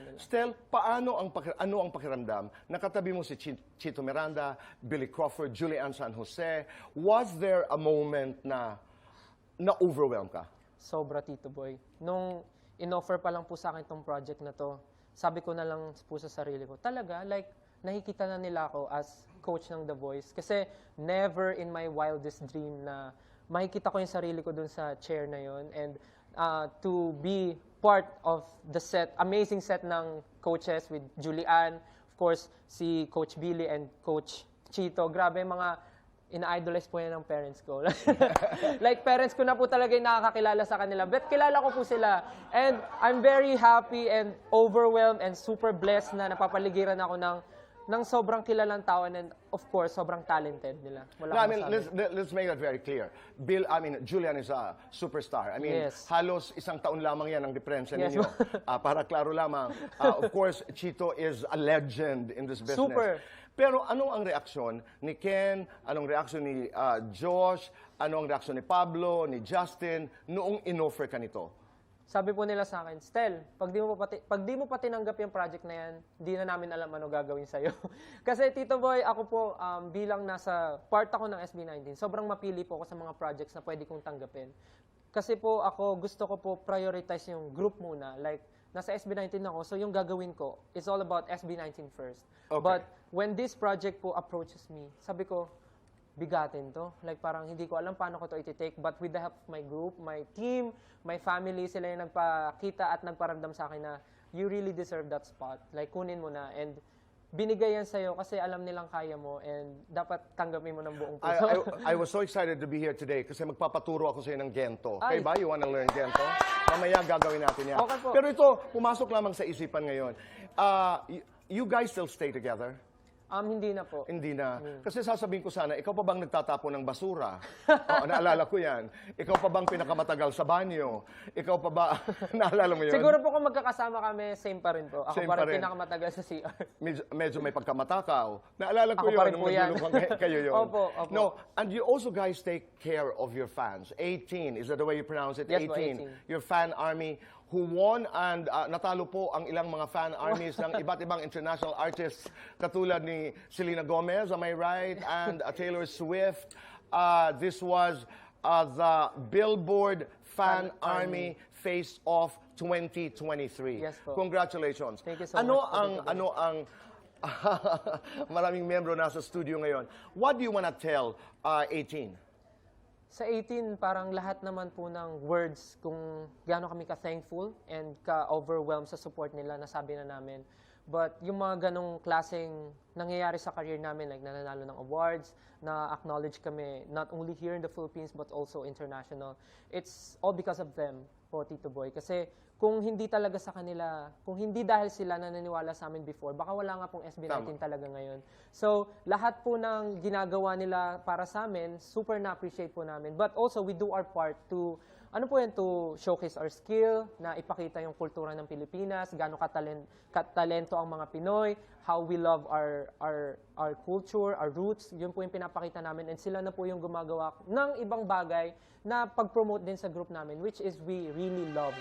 kanila. Stel, paano ang ano ang pakiramdam? Nakatabi mo si Chi- Chito Miranda, Billy Crawford, Julian San Jose. Was there a moment na na-overwhelm ka? Sobra, Tito Boy. Nung in-offer pa lang po sa akin tong project na to, sabi ko na lang po sa sarili ko, talaga, like, nakikita na nila ako as coach ng The Voice. Kasi never in my wildest dream na makikita ko yung sarili ko dun sa chair na yon and uh, to be part of the set, amazing set ng coaches with Julian, of course, si Coach Billy and Coach Chito. Grabe, mga ina-idolize po yan ng parents ko. like, parents ko na po talaga yung nakakakilala sa kanila. But kilala ko po sila. And I'm very happy and overwhelmed and super blessed na napapaligiran ako ng ng sobrang kilalang tao and of course, sobrang talented nila. Wala No, I mean, let's, let- let's make that very clear. Bill, I mean, Julian is a superstar. I mean, Yes. halos isang taon lamang yan ang diferensya Yes, ninyo. Ah, para klaro lamang. Ah, of course, Chito is a legend in this business. Super. Pero ano ang reaksyon ni Ken, anong reaksyon ni ah, Josh, ano ang reaksyon ni Pablo, ni Justin, noong inoffer ka nito? Sabi po nila sa akin, Stel, pag di mo pa pati, pag di mo pa tinanggap yung project na yan, di na namin alam ano gagawin sa'yo. Kasi Tito Boy, ako po um, bilang nasa part ako ng SB19, sobrang mapili po ako sa mga projects na pwede kong tanggapin. Kasi po ako, gusto ko po prioritize yung group muna. Like, nasa SB19 ako, so yung gagawin ko, it's all about SB19 first. Okay. But when this project po approaches me, sabi ko, bigatin to. Like parang hindi ko alam paano ko to iti-take. But with the help of my group, my team, my family, sila yung nagpakita at nagparamdam sa akin na you really deserve that spot. Like kunin mo na. And binigay yan sa'yo kasi alam nilang kaya mo and dapat tanggapin mo ng buong I, puso. I, I was so excited to be here today kasi magpapaturo ako sa ng Gento. Ay. Okay ba? You wanna learn Gento? Mamaya gagawin natin yan. Okay po. Pero ito, pumasok lamang sa isipan ngayon. Y- you guys still stay together? Um, hindi na po. Hindi na. Hmm. Kasi sasabihin ko sana, ikaw pa bang nagtatapo ng basura? Oo, naalala ko yan. Ikaw pa bang pinakamatagal sa banyo? Ikaw pa ba, naalala mo yun? Siguro po kung magkakasama kami, same pa rin po. Ako Same pa pa rin. pinakamatagal sa CR. medyo, medyo may pagkamatakaw. Naalala ko Ako yun, pa rin nung po yan. naglulubang kay- kayo yun. Opo, opo. No, and you also guys take care of your fans. 18, is that the way you pronounce it? Yes po, 18. 18. Your fan army who won and uh, natalo po ang ilang mga fan armies ng iba't ibang international artists katulad ni Selena Gomez, am I right? And uh, Taylor Swift. Uh, this was uh, the Billboard Fan, Fan Army Face Off 2023. Yes po. Congratulations. Thank you so ano much ang ano ang maraming membro nasa studio ngayon. What do you wanna tell uh, 18? Sa 18, parang lahat naman po ng words kung gaano kami ka-thankful and ka-overwhelmed sa support nila, nasabi na namin. But yung mga ganong klaseng nangyayari sa career namin, like nananalo ng awards, na acknowledge kami not only here in the Philippines but also international, it's all because of them po, Tito Boy. Kasi kung hindi talaga sa kanila, kung hindi dahil sila nananiwala sa amin before, baka wala nga pong SB19 talaga ngayon. So, lahat po ng ginagawa nila para sa amin, super na-appreciate po namin. But also, we do our part to, ano po yan, to showcase our skill, na ipakita yung kultura ng Pilipinas, gaano katalen, katalento ang mga Pinoy, how we love our, our, our culture, our roots, yun po yung pinapakita namin. And sila na po yung gumagawa ng ibang bagay na pag-promote din sa group namin, which is we really love.